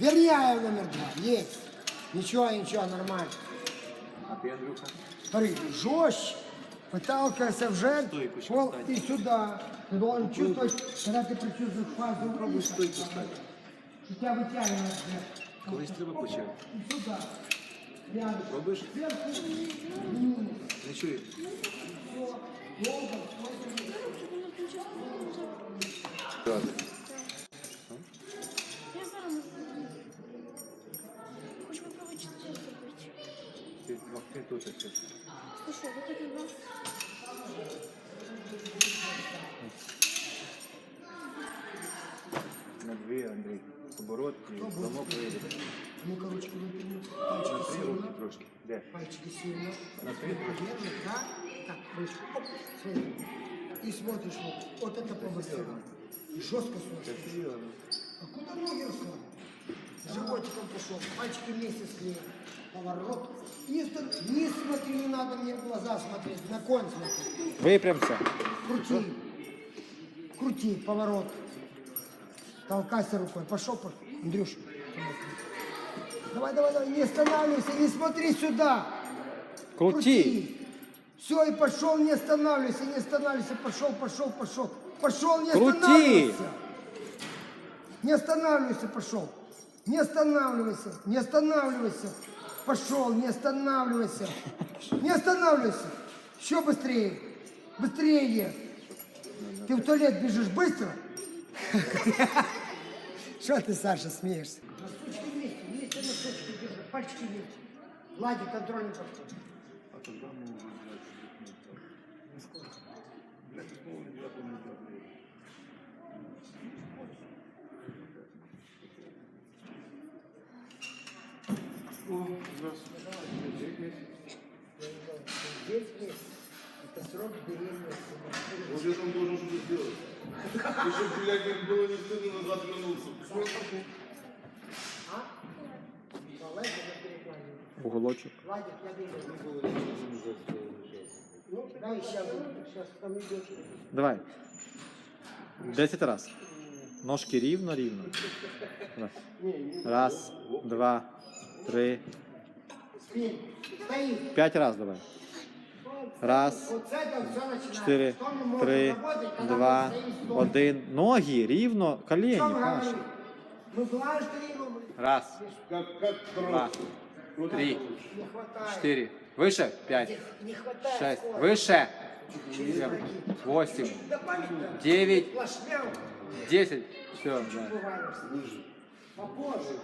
Верняев номер два. Есть. Ничего, ничего, нормально. А ти, Андрюха? Смотри, жестче. Выталкивайся в жертв. Стойку еще Пол и сюда. Ты должен чувствовать, когда ты прочувствуешь фазу Пробуй выше, стойку стати. что тебя вытягивает. Колись треба почати. И сюда. Рядом. Пробуєш? Сверху. Не чую. Я Ти, ну, ти тут ще. Ти що, ви такі два? На дві, Андрій. Оборот і замок вийде. Ну-ка, ручки выпрямить. На Пальчики три руки сильно. трошки. Де? Пальчики сильно. На три трошки. Держи, да? Так, выше. Оп, смотри. И смотришь вот. Вот это побыстрее. Жестко Це смотришь. серйозно. А куда ноги расслаблены? Животиком пошел, пальчики вместе склеили. Поворот. Не, ста- не смотри, не надо мне в глаза смотреть, на конь смотри. Випрямся. Крути. Крути, поворот. Толкайся рукой. Пошел, пошел. Андрюш. Давай, давай, давай, не останавливайся, не смотри сюда. Крути. Все, и пошел, не останавливайся, не останавливайся. Пошел, пошел, пошел. Пошел, не Крути. останавливайся. Не останавливайся, пошел. Не останавливайся, не останавливайся. Пошел, не останавливайся. Не останавливайся. Еще быстрее. Быстрее. Ты в туалет бежишь быстро? Что ты, Саша, смеешься? Носочки вместе, вместе носочки держи, пальчики вместе. Лади, контроль не подходит. А то да, ну, Блядь, О, здравствуйте. Здесь вместе. Это срок беременности. Вот я там должен что-то сделать. И чтобы, блядь, как было не стыдно назад вернуться. А? Давай, я перекладываю. Уголочок. Владик, я беру. Ну, дай сейчас, сейчас там идет. Давай. Десять раз. Ножки рівно, рівно. Давай. Раз, два, три, Спин. Стоит. п'ять раз давай. Раз, Вот с этого все начинается. чотири, Что мы можем три, работать, когда два, мы стоим стол? один. Ноги рівно, колені, Что мы Паша. говорим? Мы знаем, что не говорим. Раз, Как, как два, корова. три, Не хватает. чотири. Вище. П'ять, Не хватает шесть. скорости. Вище. Через Сім, ноги. восемь, Добавить девять, Плашмя. десять. Все, да. Бываем. Попозже.